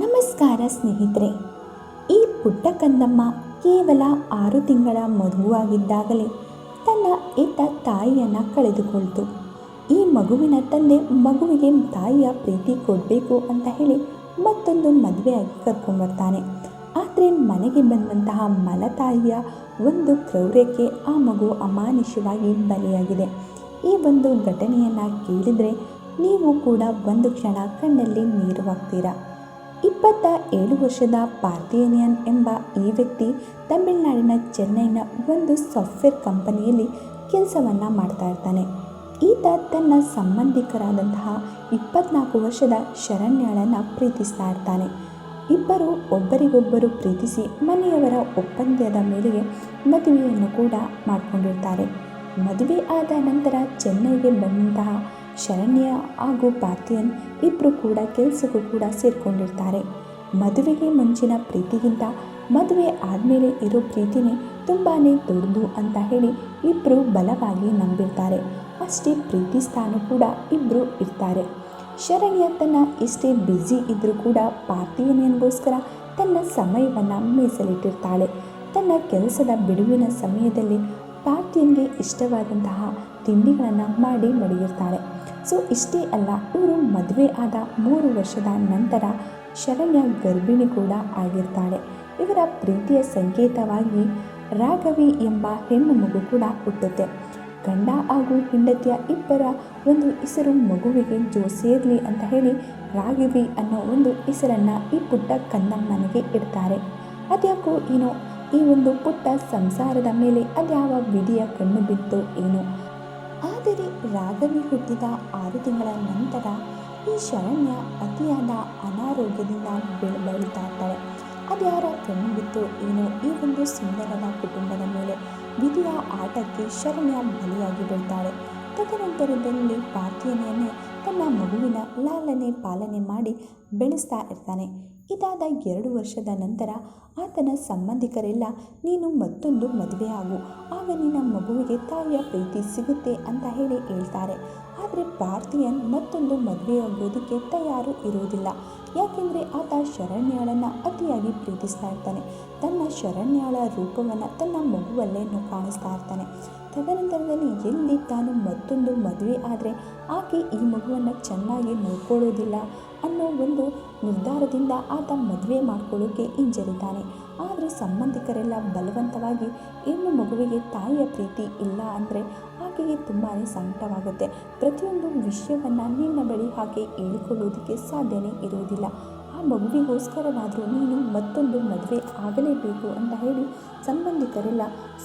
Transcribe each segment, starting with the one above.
ನಮಸ್ಕಾರ ಸ್ನೇಹಿತರೆ, ಈ ಪುಟ್ಟ ಕಂದಮ್ಮ ಕೇವಲ ಆರು ತಿಂಗಳ ಮಗುವಾಗಿದ್ದಾಗಲೇ ತನ್ನ ಇತ್ತ ತಾಯಿಯನ್ನು ಕಳೆದುಕೊಳ್ತು. ಈ ಮಗುವಿನ ತಂದೆ ಮಗುವಿಗೆ ತಾಯಿಯ ಪ್ರೀತಿ ಕೊಡಬೇಕು ಅಂತ ಹೇಳಿ ಮತ್ತೊಂದು ಮದುವೆಯಾಗಿ ಕರ್ಕೊಂಡ್ಬರ್ತಾನೆ ಆದರೆ ಮನೆಗೆ ಬಂದಂತಹ ಮಲತಾಯಿಯ ಒಂದು ಕ್ರೌರ್ಯಕ್ಕೆ ಆ ಮಗು ಅಮಾನುಷವಾಗಿ ಬಲಿಯಾಗಿದೆ. ಈ ಒಂದು ಘಟನೆಯನ್ನು ಕೇಳಿದರೆ ನೀವು ಕೂಡ ಒಂದು ಕ್ಷಣ ಕಣ್ಣಲ್ಲಿ ನೀರು ಹಾಕ್ತೀರಾ? ಇಪ್ಪತ್ತ ಏಳು ವರ್ಷದ ಪಾರ್ಥಿಯನಿಯನ್ ಎಂಬ ಈ ವ್ಯಕ್ತಿ ತಮಿಳುನಾಡಿನ ಚೆನ್ನೈನ ಒಂದು ಸಾಫ್ಟ್ವೇರ್ ಕಂಪನಿಯಲ್ಲಿ ಕೆಲಸವನ್ನು ಮಾಡ್ತಾ ಇರ್ತಾನೆ. ಈತ ತನ್ನ ಸಂಬಂಧಿಕರಾದಂತಹ ಇಪ್ಪತ್ನಾಲ್ಕು ವರ್ಷದ ಶರಣ್ಯಳನ್ನು ಪ್ರೀತಿಸ್ತಾ ಇರ್ತಾನೆ. ಇಬ್ಬರು ಒಬ್ಬರಿಗೊಬ್ಬರು ಪ್ರೀತಿಸಿ ಮನೆಯವರ ಒಪ್ಪಂದದ ಮೇರೆಗೆ ಮದುವೆಯನ್ನು ಕೂಡ ಮಾಡಿಕೊಂಡಿರ್ತಾರೆ. ಮದುವೆ ಆದ ನಂತರ ಚೆನ್ನೈಗೆ ಬಂದಂತಹ ಶರಣ್ಯ ಹಾಗೂ ಪಾರ್ಥಿಯನ್ ಇಬ್ಬರು ಕೂಡ ಕೆಲಸಕ್ಕೂ ಕೂಡ ಸೇರಿಕೊಂಡಿರ್ತಾರೆ. ಮದುವೆಗೆ ಮುಂಚಿನ ಪ್ರೀತಿಗಿಂತ ಮದುವೆ ಆದಮೇಲೆ ಇರೋ ಪ್ರೀತಿನೇ ತುಂಬಾ ದೊಡ್ಡದು ಅಂತ ಹೇಳಿ ಇಬ್ಬರು ಬಲವಾಗಿ ನಂಬಿರ್ತಾರೆ. ಅಷ್ಟೇ ಪ್ರೀತಿ ಸ್ಥಾನ ಕೂಡ ಇಬ್ಬರು ಇರ್ತಾರೆ ಶರಣ್ಯ ತನ್ನ ಇಷ್ಟೇ ಬ್ಯುಸಿ ಇದ್ದರೂ ಕೂಡ ಪಾರ್ಥಿಯನಿಗೋಸ್ಕರ ತನ್ನ ಸಮಯವನ್ನು ಮೀಸಲಿಟ್ಟಿರ್ತಾಳೆ. ತನ್ನ ಕೆಲಸದ ಬಿಡುವಿನ ಸಮಯದಲ್ಲಿ ಪಾರ್ಥಿಯನ್ಗೆ ಇಷ್ಟವಾದಂತಹ ತಿಂಡಿಗಳನ್ನು ಮಾಡಿ ಮಡಿಯುತ್ತಾರೆ. ಸೊ, ಇಷ್ಟೇ ಅಲ್ಲ, ಇವರು ಮದುವೆ ಆದ ಮೂರು ವರ್ಷದ ನಂತರ ಶರಣ್ಯ ಗರ್ಭಿಣಿ ಕೂಡ ಆಗಿರ್ತಾಳೆ. ಇವರ ಪ್ರೀತಿಯ ಸಂಕೇತವಾಗಿ ರಾಘವಿ ಎಂಬ ಹೆಣ್ಣು ಮಗು ಕೂಡ ಹುಟ್ಟುತ್ತೆ. ಗಂಡ ಹಾಗೂ ಹೆಂಡತಿಯ ಇಬ್ಬರ ಒಂದು ಹೆಸರು ಮಗುವಿಗೆ ಜೋ ಸೇರಲಿ ಅಂತ ಹೇಳಿ ರಾಘವಿ ಅನ್ನೋ ಒಂದು ಹೆಸರನ್ನು ಈ ಪುಟ್ಟ ಕಂದಮ್ಮನಿಗೆ ಇಡ್ತಾರೆ. ಅದ್ಯಾಕೋ ಏನೋ ಈ ಒಂದು ಪುಟ್ಟ ಸಂಸಾರದ ಮೇಲೆ ಅದ್ಯಾವ ವಿಧಿಯ ಕಣ್ಣು ಬಿತ್ತು ಏನೋ. ಆದರೆ ರಾಘವಿ ಹುಟ್ಟಿದ ಆರು ತಿಂಗಳ ನಂತರ ಈ ಶರಣ್ಯ ಅತಿಯಾದ ಅನಾರೋಗ್ಯದಿಂದ ಬೆಳೆ ಬಳಲ್ತಾ ಇರ್ತಾಳೆ ಅದ್ಯಾರ ಕಣ್ಣು ಬಿತ್ತು ಏನೋ ಈ ಒಂದು ಸುಂದರದ ಕುಟುಂಬದ ಮೇಲೆ ವಿಧಿಯ ಆಟಕ್ಕೆ ಶರಣ್ಯ ಬಲಿಯಾಗಿ ಬೀಳ್ತಾಳೆ. ತದನಂತರದಲ್ಲಿ ಪಾರ್ಥಿಯನೆಯನ್ನೇ ತನ್ನ ಮಗುವಿನ ಲಾಲನೆ ಪಾಲನೆ ಮಾಡಿ ಬೆಳೆಸ್ತಾ ಇರ್ತಾನೆ. ಇದಾದ ಎರಡು ವರ್ಷದ ನಂತರ ಆತನ ಸಂಬಂಧಿಕರೆಲ್ಲ, ನೀನು ಮತ್ತೊಂದು ಮದುವೆ ಆಗು, ಆಗ ನಿನ್ನ ಮಗುವಿಗೆ ತಾಯಿಯ ಪ್ರೀತಿ ಸಿಗುತ್ತೆ ಅಂತ ಹೇಳಿ ಹೇಳ್ತಾರೆ. ಆದರೆ ಪಾರ್ಥಿಯನ್ ಮತ್ತೊಂದು ಮದುವೆಯಾಗೋದಕ್ಕೆ ತಯಾರು ಇರುವುದಿಲ್ಲ ಯಾಕೆಂದರೆ ಆತ ಶರಣ್ಯಾಳನ್ನು ಅತಿಯಾಗಿ ಪ್ರೀತಿಸ್ತಾ ಇರ್ತಾನೆ. ತನ್ನ ಶರಣ್ಯಾಳ ರೂಪವನ್ನು ತನ್ನ ಮಗುವಲ್ಲೇ ಕಾಣಿಸ್ತಾ ಇರ್ತಾನೆ. ತದನಂತರದಲ್ಲಿ ಎಲ್ಲಿ ತಾನು ಮತ್ತೊಂದು ಮದುವೆ ಆದರೆ ಆಕೆ ಈ ಮಗುವನ್ನು ಚೆನ್ನಾಗಿ ನೋಡ್ಕೊಳ್ಳೋದಿಲ್ಲ ಅನ್ನೋ ಒಂದು ನಿರ್ಧಾರದಿಂದ ಆತ ಮದುವೆ ಮಾಡಿಕೊಳ್ಳೋಕೆ ಹಿಂಜರಿತಾನೆ ಆದರೆ ಸಂಬಂಧಿಕರೆಲ್ಲ ಬಲವಂತವಾಗಿ ಹೆಣ್ಣು ಮಗುವಿಗೆ ತಾಯಿಯ ಪ್ರೀತಿ ಇಲ್ಲ ಅಂದರೆ ಆಕೆಗೆ ತುಂಬಾ ಸಂಕಟವಾಗುತ್ತೆ. ಪ್ರತಿಯೊಂದು ವಿಷಯವನ್ನು ನಿನ್ನ ಬಳಿ ಹಾಗೆ ಹೇಳಿಕೊಳ್ಳುವುದಕ್ಕೆ ಸಾಧ್ಯನೇ ಇರುವುದಿಲ್ಲ. ಆ ಮಗುವಿಗೋಸ್ಕರವಾದರೂ ನೀನು ಮತ್ತೊಂದು ಮದುವೆ ಆಗಲೇಬೇಕು ಅಂತ ಹೇಳಿ ಸಂಬಂಧಿಕರೆಲ್ಲ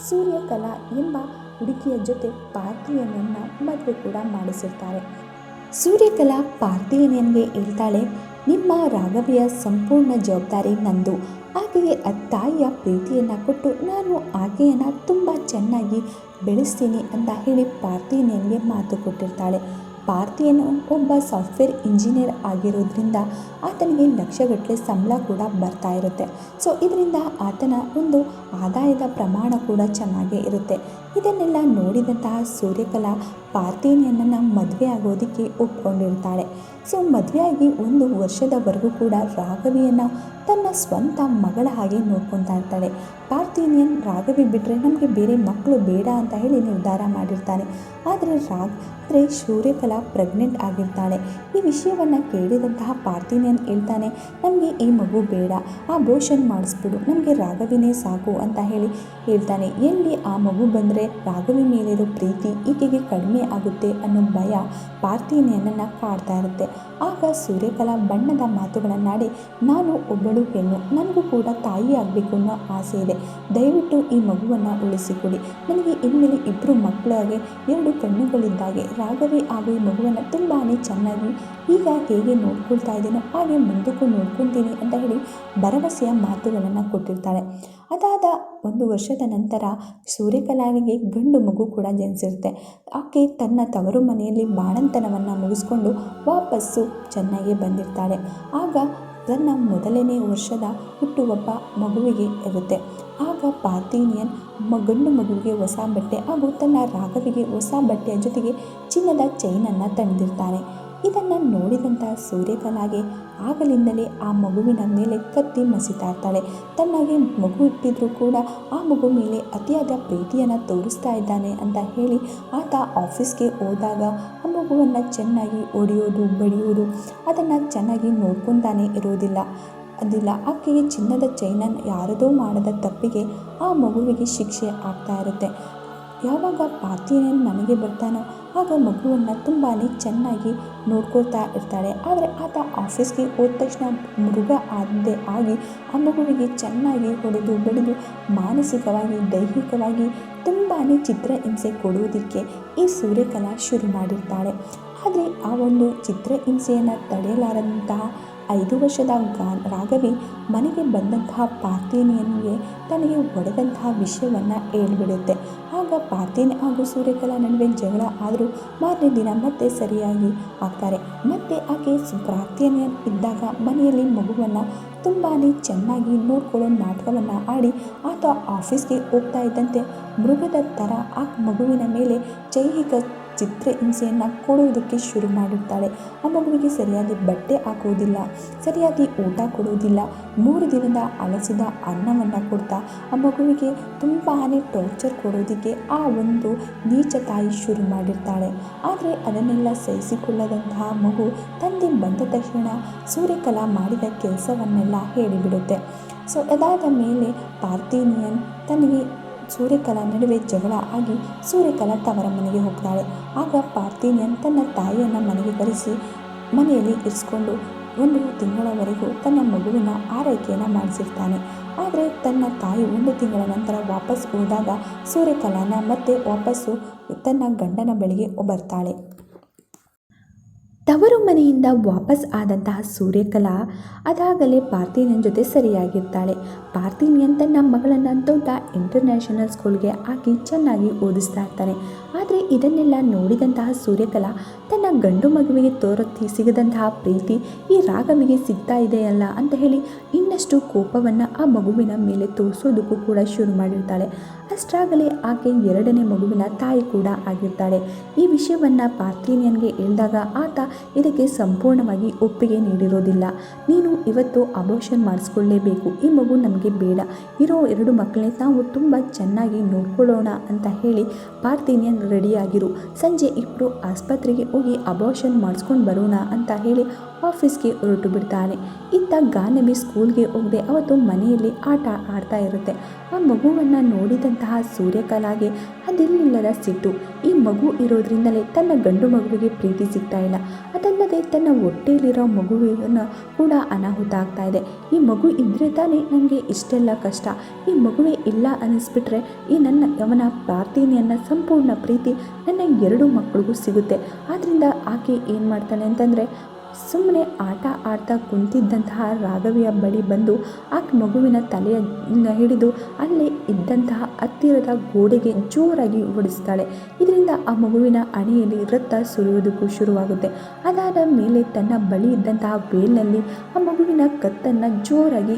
ಸೂರ್ಯಕಲಾ ಎಂಬ ಹುಡುಗಿಯ ಜೊತೆ ಪಾರ್ಥಿಯನನ್ನು ಮದುವೆ ಕೂಡ ಮಾಡಿಸಿರ್ತಾರೆ. ಸೂರ್ಯಕಲಾ ಪಾರ್ಥಿಯನಿಗೆ ಹೇಳ್ತಾಳೆ ನಿಮ್ಮ ರಾಘವಿಯ ಸಂಪೂರ್ಣ ಜವಾಬ್ದಾರಿ ನಂದು. ಆ ತಾಯಿಯ ಪ್ರೀತಿಯನ್ನು ಕೊಟ್ಟು ನಾನು ಆಕೆಯನ್ನು ತುಂಬ ಚೆನ್ನಾಗಿ ಬೆಳೆಸ್ತೀನಿ ಅಂತ ಹೇಳಿ ಪಾರ್ಥಿಯನಿಯನ್ಗೆ ಮಾತು ಕೊಟ್ಟಿರ್ತಾಳೆ. ಪಾರ್ಥಿಯನು ಒಬ್ಬ ಸಾಫ್ಟ್ವೇರ್ ಇಂಜಿನಿಯರ್ ಆಗಿರೋದ್ರಿಂದ ಆತನಿಗೆ ಲಕ್ಷಗಟ್ಟಲೆ ಸಂಬಳ ಕೂಡ ಬರ್ತಾ ಇರುತ್ತೆ. ಸೊ ಇದರಿಂದ ಆತನ ಒಂದು ಆದಾಯದ ಪ್ರಮಾಣ ಕೂಡ ಚೆನ್ನಾಗೇ ಇರುತ್ತೆ. ಇದನ್ನೆಲ್ಲ ನೋಡಿದಂತಹ ಸೂರ್ಯಕಲಾ ಪಾರ್ಥಿನಿಯನನ್ನು ಮದುವೆ ಆಗೋದಕ್ಕೆ ಒಪ್ಕೊಂಡಿರ್ತಾಳೆ. ಸೊ ಮದುವೆಯಾಗಿ ಒಂದು ವರ್ಷದವರೆಗೂ ಕೂಡ ರಾಘವಿಯನ್ನು ತನ್ನ ಸ್ವಂತ ಮಗಳ ಹಾಗೆ ನೋಡ್ಕೊತಾ ಇರ್ತಾಳೆ. ಪಾರ್ಥಿನಿಯನ್ ರಾಘವಿ ಬಿಟ್ಟರೆ ನಮಗೆ ಬೇರೆ ಮಕ್ಕಳು ಬೇಡ ಅಂತ ಹೇಳಿ ನಿರ್ಧಾರ ಮಾಡಿರ್ತಾನೆ. ಆದರೆ ರಾಗ್ ಆದರೆ ಸೂರ್ಯಕಲಾ ಪ್ರೆಗ್ನೆಂಟ್ ಆಗಿರ್ತಾಳೆ. ಈ ವಿಷಯವನ್ನು ಕೇಳಿದಂತಹ ಪಾರ್ಥಿನಿಯನ್ ಹೇಳ್ತಾನೆ, ನಮಗೆ ಈ ಮಗು ಬೇಡ ಆ ಬೋಷನ್ ಮಾಡಿಸ್ಬಿಡು, ನಮಗೆ ರಾಘವಿನೇ ಸಾಕು ಅಂತ ಹೇಳಿ ಹೇಳ್ತಾನೆ. ಎಲ್ಲಿ ಆ ಮಗು ಬಂದರೆ ರಾಘವಿ ಮೇಲಿರೋ ಪ್ರೀತಿ ಈಕೆಗೆ ಕಡಿಮೆ ಆಗುತ್ತೆ ಅನ್ನೋ ಭಯ ಪಾರ್ಥಿನಿಯನನ್ನು ಕಾಡ್ತಾ ಇರುತ್ತೆ. ಆಗ ಸೂರ್ಯಕಲಾ ಬಣ್ಣದ ಮಾತುಗಳನ್ನಾಡಿ ನಾನು ಒಬ್ಬಳು ಹೆಣ್ಣು, ನನಗೂ ಕೂಡ ತಾಯಿ ಆಗಬೇಕು ಅನ್ನೋ ಆಸೆ ಇದೆ. ದಯವಿಟ್ಟು ಈ ಮಗುವನ್ನು ಉಳಿಸಿಕೊಡಿ. ನನಗೆ ಇನ್ಮೇಲೆ ಇಬ್ಬರು ಮಕ್ಕಳಾಗೆ ಎರಡು ಕಣ್ಣುಗಳಿದ್ದಾಗೆ ರಾಘವಿ ಹಾಗೂ ಮಗುವನ್ನು ತುಂಬಾ ಚೆನ್ನಾಗಿ ಈಗ ಹೇಗೆ ನೋಡ್ಕೊಳ್ತಾ ಇದ್ದೀನೋ ಹಾಗೆ ಮುಂದಕ್ಕೂ ನೋಡ್ಕೊತೀನಿ ಅಂತ ಹೇಳಿ ಭರವಸೆಯ ಮಾತುಗಳನ್ನು ಕೊಟ್ಟಿರ್ತಾಳೆ ಅದಾದ ಒಂದು ವರ್ಷದ ನಂತರ ಸೂರ್ಯಕಲಾವಿಗೆ ಗಂಡು ಮಗು ಕೂಡ ಜನಿಸಿರುತ್ತೆ. ಆಕೆ ತನ್ನ ತವರು ಮನೆಯಲ್ಲಿ ಬಾಣಂತನವನ್ನು ಮುಗಿಸ್ಕೊಂಡು ವಾಪಸ್ಸು ಚೆನ್ನಾಗಿ ಬಂದಿರ್ತಾಳೆ. ಆಗ ತನ್ನ ಮೊದಲನೇ ವರ್ಷದ ಹುಟ್ಟುಹಬ್ಬ ಮಗುವಿಗೆ ಇರುತ್ತೆ. ಆಗ ಪಾರ್ಥೇನಿಯನ್ ಗಂಡು ಮಗುವಿಗೆ ಹೊಸ ಬಟ್ಟೆ ಹಾಗೂ ತನ್ನ ರಾಘವಿಗೆ ಹೊಸ ಬಟ್ಟೆಯ ಜೊತೆಗೆ ಚಿನ್ನದ ಚೈನನ್ನು ತಂದಿರ್ತಾನೆ. ಇದನ್ನು ನೋಡಿದಂಥ ಸೂರ್ಯಕಲಾಗೆ ಆಗಲಿಂದಲೇ ಆ ಮಗುವಿನ ಮೇಲೆ ಕತ್ತಿ ಮಸಿತಾ ಇರ್ತಾಳೆ. ತನ್ನಾಗೆ ಮಗು ಇಟ್ಟಿದ್ರೂ ಕೂಡ ಆ ಮಗು ಮೇಲೆ ಅತಿಯಾದ ಪ್ರೀತಿಯನ್ನು ತೋರಿಸ್ತಾ ಇದ್ದಾನೆ ಅಂತ ಹೇಳಿ ಆತ ಆಫೀಸ್ಗೆ ಹೋದಾಗ ಆ ಮಗುವನ್ನು ಚೆನ್ನಾಗಿ ಒಡೆಯೋದು ಬಡಿಯೋದು ಅದನ್ನು ಚೆನ್ನಾಗಿ ನೋಡ್ಕೊತಾನೆ ಇರೋದಿಲ್ಲ. ಅದಿಲ್ಲ. ಆಕೆಗೆ ಚಿನ್ನದ ಚೈನನ್ನು ಯಾರದೋ ಮಾಡದ ತಪ್ಪಿಗೆ ಆ ಮಗುವಿಗೆ ಶಿಕ್ಷೆ ಆಗ್ತಾ ಇರುತ್ತೆ. ಯಾವಾಗ ಪಾರ್ಥಿನಿಯನ್ ನಮಗೆ ಬರ್ತಾನೋ ಆಗ ಮಗುವನ್ನು ತುಂಬಾ ಚೆನ್ನಾಗಿ ನೋಡ್ಕೊಳ್ತಾ ಇರ್ತಾಳೆ. ಆದರೆ ಆತ ಆಫೀಸ್ಗೆ ಹೋದ ತಕ್ಷಣ ಮೃಗ ಆದಂತೆ ಆಗಿ ಆ ಮಗುವಿಗೆ ಚೆನ್ನಾಗಿ ಹೊಡೆದು ಬಡಿದು ಮಾನಸಿಕವಾಗಿ, ದೈಹಿಕವಾಗಿ ತುಂಬಾ ಚಿತ್ರಹಿಂಸೆ ಕೊಡುವುದಕ್ಕೆ ಈ ಸೂರ್ಯಕಲಾ ಶುರು ಮಾಡಿರ್ತಾಳೆ. ಆದರೆ ಆ ಒಂದು ಚಿತ್ರಹಿಂಸೆಯನ್ನು ತಡೆಯಲಾರದಂತಹ ಐದು ವರ್ಷದ ಗಾ ರಾಘವಿ ಮನೆಗೆ ಬಂದಂತಹ ಪಾರ್ಥೇನಿಯನಿಗೆ ತನಗೆ ಹೊಡೆದಂತಹ ವಿಷಯವನ್ನು ಹೇಳಿಬಿಡುತ್ತೆ. ಆಗ ಪಾರ್ಥೇನಿ ಹಾಗೂ ಸೂರ್ಯಕಲಾ ನಡುವೆ ಜಗಳ ಆದರೂ ಮಾರನೇ ದಿನ ಮತ್ತೆ ಸರಿಯಾಗಿ ಆಗ್ತಾರೆ. ಮತ್ತೆ ಆಕೆ ಪ್ರಾರ್ಥೇನಿಯನ್ ಇದ್ದಾಗ ಮನೆಯಲ್ಲಿ ಮಗುವನ್ನು ತುಂಬಾ ಚೆನ್ನಾಗಿ ನೋಡ್ಕೊಳ್ಳೋ ನಾಟಕವನ್ನು ಆಡಿ ಆತ ಆಫೀಸ್ಗೆ ಹೋಗ್ತಾ ಇದ್ದಂತೆ ಮೃಗದ ಥರ ಆ ಮಗುವಿನ ಮೇಲೆ ಜೈಹಿಕ ಚಿತ್ರಹಿಂಸೆಯನ್ನು ಕೊಡುವುದಕ್ಕೆ ಶುರು ಮಾಡುತ್ತಾಳೆ. ಆ ಮಗುವಿಗೆ ಸರಿಯಾಗಿ ಬಟ್ಟೆ ಹಾಕುವುದಿಲ್ಲ. ಸರಿಯಾಗಿ ಊಟ ಕೊಡುವುದಿಲ್ಲ. ಮೂರು ದಿನದ ಅಲಸಿದ ಅನ್ನವನ್ನು ಕೊಡ್ತಾ ಆ ಮಗುವಿಗೆ ತುಂಬಾ ಟಾರ್ಚರ್ ಕೊಡೋದಕ್ಕೆ ಆ ಒಂದು ನೀಚ ತಾಯಿ ಶುರು ಮಾಡಿರ್ತಾಳೆ. ಆದರೆ ಅದನ್ನೆಲ್ಲ ಸಹಿಸಿಕೊಳ್ಳದಂತಹ ಮಗು ತಂದೆ ಬಂದ ತಕ್ಷಣ ಸೂರ್ಯಕಲಾ ಮಾಡಿದ ಕೆಲಸವನ್ನೆಲ್ಲ ಹೇಳಿಬಿಡುತ್ತೆ. ಸೊ ಅದಾದ ಮೇಲೆ ಪಾರ್ಥೀನಿಯನ್ ತನಗೆ ಸೂರ್ಯಕಲಾ ನಡುವೆ ಜಗಳ ಆಗಿ ಸೂರ್ಯಕಲಾ ತವರ ಮನೆಗೆ ಹೋಗ್ತಾಳೆ. ಆಗ ಪಾರ್ಥಿನಿಯನ್ ತನ್ನ ತಾಯಿಯನ್ನು ಮನೆಗೆ ಕರೆಸಿ ಮನೆಯಲ್ಲಿ ಇರಿಸ್ಕೊಂಡು ಒಂದು ತಿಂಗಳವರೆಗೂ ತನ್ನ ಮಗುವಿನ ಆರೈಕೆಯನ್ನು ಮಾಡಿಸಿರ್ತಾನೆ. ಆದರೆ ತನ್ನ ತಾಯಿ ಒಂದು ತಿಂಗಳ ನಂತರ ವಾಪಸ್ ಹೋದಾಗ ಸೂರ್ಯಕಲಾನ ಮತ್ತೆ ವಾಪಸ್ಸು ತನ್ನ ಗಂಡನ ಬಳಿಗೆ ಬರ್ತಾಳೆ. ತವರು ಮನೆಯಿಂದ ವಾಪಸ್ ಆದಂತಹ ಸೂರ್ಯಕಲಾ ಅದಾಗಲೇ ಪಾರ್ಥಿನಿಯನ್ ಜೊತೆ ಸರಿಯಾಗಿರ್ತಾಳೆ. ಪಾರ್ಥಿನಿಯನ್ ತನ್ನ ಮಗಳನ್ನು ದೊಡ್ಡ ಇಂಟರ್ನ್ಯಾಷನಲ್ ಸ್ಕೂಲ್ಗೆ ಹಾಕಿ ಚೆನ್ನಾಗಿ ಓದಿಸ್ತಾ ಇರ್ತಾನೆ. ಆದರೆ ಇದನ್ನೆಲ್ಲ ನೋಡಿದಂತಹ ಸೂರ್ಯಕಲಾ ತನ್ನ ಗಂಡು ಮಗುವಿಗೆ ತೋರತಿ ಸಿಗದಂತಹ ಪ್ರೀತಿ ಈ ರಾಘವಿಗೆ ಸಿಗ್ತಾ ಇದೆಯಲ್ಲ ಅಂತ ಹೇಳಿ ಇನ್ನಷ್ಟು ಕೋಪವನ್ನು ಆ ಮಗುವಿನ ಮೇಲೆ ತೋರಿಸೋದಕ್ಕೂ ಕೂಡ ಶುರು ಮಾಡಿರ್ತಾಳೆ. ಅಷ್ಟಾಗಲೇ ಆಕೆ ಎರಡನೇ ಮಗುವಿನ ತಾಯಿ ಕೂಡ ಆಗಿರ್ತಾಳೆ. ಈ ವಿಷಯವನ್ನು ಪಾರ್ಥೇನಿಯನ್ಗೆ ಹೇಳಿದಾಗ ಆತ ಇದಕ್ಕೆ ಸಂಪೂರ್ಣವಾಗಿ ಒಪ್ಪಿಗೆ ನೀಡಿರೋದಿಲ್ಲ. ನೀನು ಇವತ್ತು ಅಬೋಷನ್ ಮಾಡಿಸ್ಕೊಳ್ಳೇಬೇಕು. ಈ ಮಗು ನಮಗೆ ಬೇಡ. ಇರೋ ಎರಡು ಮಕ್ಕಳನ್ನೇ ನಾವು ತುಂಬ ಚೆನ್ನಾಗಿ ನೋಡ್ಕೊಳ್ಳೋಣ ಅಂತ ಹೇಳಿ ಪಾರ್ಥೇನಿಯನ್ ರೆಡಿಯಾಗಿರು. ಸಂಜೆ ಇಬ್ಬರು ಆಸ್ಪತ್ರೆಗೆ ಹೋಗಿ ಅಬೋಷನ್ ಮಾಡಿಸ್ಕೊಂಡು ಬರೋಣ ಅಂತ ಹೇಳಿ ಆಫೀಸ್ಗೆ ಹೊರಟು ಬಿಡ್ತಾನೆ. ಇತ್ತ ಗಾನವಿ ಸ್ಕೂಲ್ಗೆ ಹೋಗದೆ ಅವತ್ತು ಮನೆಯಲ್ಲಿ ಆಟ ಆಡ್ತಾ ಇರುತ್ತೆ. ಆ ಮಗುವನ್ನು ನೋಡಿದಂತಹ ಸೂರ್ಯಕಲಾಗೆ ಅದಿಲ್ಲಿಲ್ಲದ ಸಿಟ್ಟು. ಈ ಮಗು ಇರೋದ್ರಿಂದಲೇ ತನ್ನ ಗಂಡು ಮಗುವಿಗೆ ಪ್ರೀತಿ ಸಿಗ್ತಾ ಇಲ್ಲ. ಅದಲ್ಲದೆ ತನ್ನ ಹೊಟ್ಟೆಯಲ್ಲಿರೋ ಮಗುವಿನ ಕೂಡ ಅನಾಹುತ ಆಗ್ತಾ ಇದೆ. ಈ ಮಗು ಇದ್ದರೆ ತಾನೇ ನನಗೆ ಇಷ್ಟೆಲ್ಲ ಕಷ್ಟ. ಈ ಮಗುವೇ ಇಲ್ಲ ಅನ್ನಿಸ್ಬಿಟ್ರೆ ಈ ನನ್ನ ಅವನ ಪ್ರಾರ್ಥನೆಯನ್ನು ಸಂಪೂರ್ಣ ಪ್ರೀತಿ ನನ್ನ ಎರಡು ಮಕ್ಕಳಿಗೂ ಸಿಗುತ್ತೆ. ಆದ್ದರಿಂದ ಆಕೆ ಏನು ಮಾಡ್ತಾನೆ ಅಂತಂದರೆ ಸುಮ್ಮನೆ ಆಟ ಆಡ್ತಾ ಕುಂತಿದ್ದಂತಹ ರಾಘವಿಯ ಬಳಿ ಬಂದು ಆ ಮಗುವಿನ ತಲೆಯನ್ನು ಹಿಡಿದು ಅಲ್ಲಿ ಇದ್ದಂತಹ ಹತ್ತಿರದ ಗೋಡೆಗೆ ಜೋರಾಗಿ ಓಡಿಸ್ತಾಳೆ. ಇದರಿಂದ ಆ ಮಗುವಿನ ಅಣೆಯಲ್ಲಿ ರಕ್ತ ಸುರಿಯುವುದಕ್ಕೂ ಶುರುವಾಗುತ್ತೆ. ಅದಾದ ಮೇಲೆ ತನ್ನ ಬಳಿ ಇದ್ದಂತಹ ಬೇಲ್ನಲ್ಲಿ ಆ ಮಗುವಿನ ಕತ್ತನ್ನು ಜೋರಾಗಿ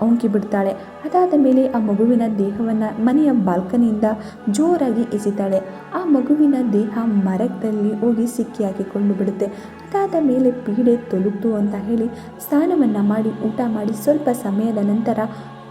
ಅವಂಕಿ ಬಿಡ್ತಾಳೆ ಅದಾದ ಮೇಲೆ ಆ ಮಗುವಿನ ದೇಹವನ್ನು ಮನೆಯ ಬಾಲ್ಕನಿಯಿಂದ ಜೋರಾಗಿ ಎಸಿತಾಳೆ. ಆ ಮಗುವಿನ ದೇಹ ಮರದಲ್ಲಿ ಹೋಗಿ ಸಿಕ್ಕಿ ಹಾಕಿಕೊಂಡು ಬಿಡುತ್ತೆ. ಅದಾದ ಮೇಲೆ ಪೀಡೆ ತೊಲಗ್ತು ಅಂತ ಹೇಳಿ ಸ್ನಾನವನ್ನು ಮಾಡಿ ಊಟ ಮಾಡಿ ಸ್ವಲ್ಪ ಸಮಯದ ನಂತರ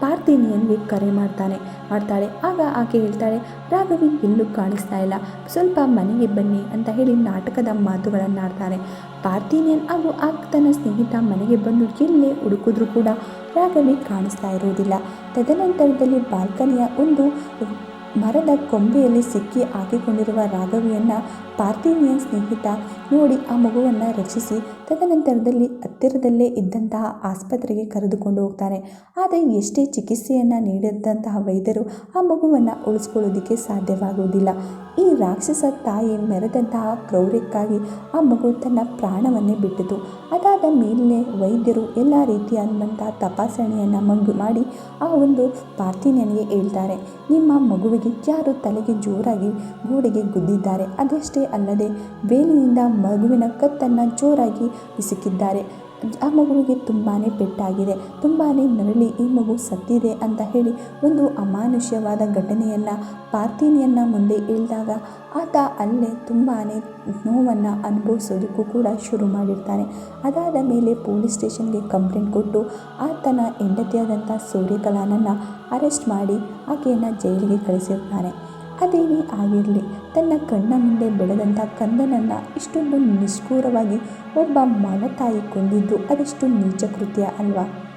ಪಾರ್ಥಿನಿಯನ್ಗೆ ಕರೆ ಮಾಡ್ತಾನೆ, ಮಾಡ್ತಾಳೆ. ಆಗ ಆಕೆ ಹೇಳ್ತಾಳೆ, ರಾಘವಿ ಎಲ್ಲೂ ಕಾಣಿಸ್ತಾ ಇಲ್ಲ. ಸ್ವಲ್ಪ ಮನೆಗೆ ಬನ್ನಿ ಅಂತ ಹೇಳಿ ನಾಟಕದ ಮಾತುಗಳನ್ನು ಆಡ್ತಾನೆ ಪಾರ್ಥಿನಿಯನ್ ಹಾಗೂ ಆ ತನ್ನ ಸ್ನೇಹಿತ ಮನೆಗೆ ಬಂದು ಎಲ್ಲೇ ಹುಡುಕಿದ್ರು ಕೂಡ ರಾಘವಿ ಕಾಣಿಸ್ತಾ ಇರುವುದಿಲ್ಲ. ತದನಂತರದಲ್ಲಿ ಬಾಲ್ಕನಿಯ ಒಂದು ಮರದ ಕೊಂಬೆಯಲ್ಲಿ ಸಿಕ್ಕಿ ಹಾಕಿಕೊಂಡಿರುವ ರಾಘವಿಯನ್ನು ಪಾರ್ಥಿವಿಯನ್ ಸ್ನೇಹಿತ ನೋಡಿ ಆ ಮಗುವನ್ನು ರಕ್ಷಿಸಿ ತದನಂತರದಲ್ಲಿ ಹತ್ತಿರದಲ್ಲೇ ಇದ್ದಂತಹ ಆಸ್ಪತ್ರೆಗೆ ಕರೆದುಕೊಂಡು ಹೋಗ್ತಾನೆ. ಆದರೆ ಎಷ್ಟೇ ಚಿಕಿತ್ಸೆಯನ್ನು ನೀಡಿದಂತಹ ವೈದ್ಯರು ಆ ಮಗುವನ್ನು ಉಳಿಸ್ಕೊಳ್ಳೋದಕ್ಕೆ ಸಾಧ್ಯವಾಗುವುದಿಲ್ಲ. ಈ ರಾಕ್ಷಸ ತಾಯಿ ಮೆರೆದಂತಹ ಕ್ರೌರ್ಯಕ್ಕಾಗಿ ಆ ಮಗು ತನ್ನ ಪ್ರಾಣವನ್ನೇ ಬಿಟ್ಟಿತು. ಅದಾದ ಮೇಲೆ ವೈದ್ಯರು ಎಲ್ಲ ರೀತಿಯಾದಂಥ ತಪಾಸಣೆಯನ್ನು ಮಂಗು ಮಾಡಿ ಆ ಒಂದು ಪಾರ್ಥಿನಿಯನಿಗೆ ಹೇಳ್ತಾರೆ. ನಿಮ್ಮ ಮಗುವಿಗೆ ಯಾರು ತಲೆಗೆ ಜೋರಾಗಿ ಗೋಡೆಗೆ ಗುದ್ದಿದ್ದಾರೆ, ಅದಷ್ಟೇ ಅಲ್ಲದೆ, ಬೇಲಿನಿಂದ ಮಗುವಿನ ಕತ್ತನ್ನು ಜೋರಾಗಿ ಇಸುಕಿದ್ದಾರೆ ಆ ಮಗುವಿಗೆ ತುಂಬಾ ಪೆಟ್ಟಾಗಿದೆ. ತುಂಬಾ ನರಳಿ ಈ ಮಗು ಸತ್ತಿದೆ ಅಂತ ಹೇಳಿ ಒಂದು ಅಮಾನುಷ್ಯವಾದ ಘಟನೆಯನ್ನು ಪಾರ್ಥಿನಿಯನ್ನು ಮುಂದೆ ಇಳಿದಾಗ ಆತ ಅಲ್ಲೇ ತುಂಬಾ ನೋವನ್ನು ಅನುಭವಿಸೋದಕ್ಕೂ ಕೂಡ ಶುರು ಮಾಡಿರ್ತಾನೆ. ಅದಾದ ಮೇಲೆ ಪೊಲೀಸ್ ಸ್ಟೇಷನ್ಗೆ ಕಂಪ್ಲೇಂಟ್ ಕೊಟ್ಟು ಆತನ ಹೆಂಡತಿಯಾದಂಥ ಸೂರ್ಯಕಲಾನನ್ನು ಅರೆಸ್ಟ್ ಮಾಡಿ ಆಕೆಯನ್ನು ಜೈಲಿಗೆ ಕಳಿಸಿರ್ತಾನೆ. ಅದೇನೇ ಆಗಿರಲಿ, ತನ್ನ ಕಣ್ಣ ಮುಂದೆ ಬೆಳೆದಂಥ ಕಂದನನ್ನು ಇಷ್ಟೊಂದು ನಿಷ್ಠೂರವಾಗಿ ಒಬ್ಬ ಮಲತಾಯಿ ಕೊಂದಿದ್ದು ಅದೆಷ್ಟು ನೀಚ ಕೃತ್ಯ ಅಲ್ವಾ?